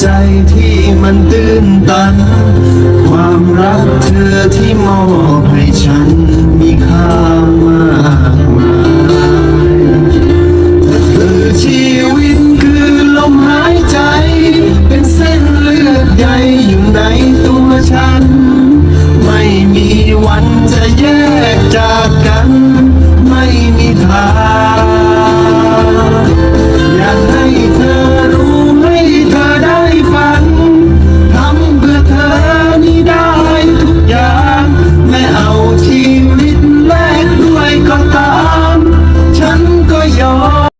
ใจที่มันตื้นตัน ความรักเธอที่มอบให้ฉัน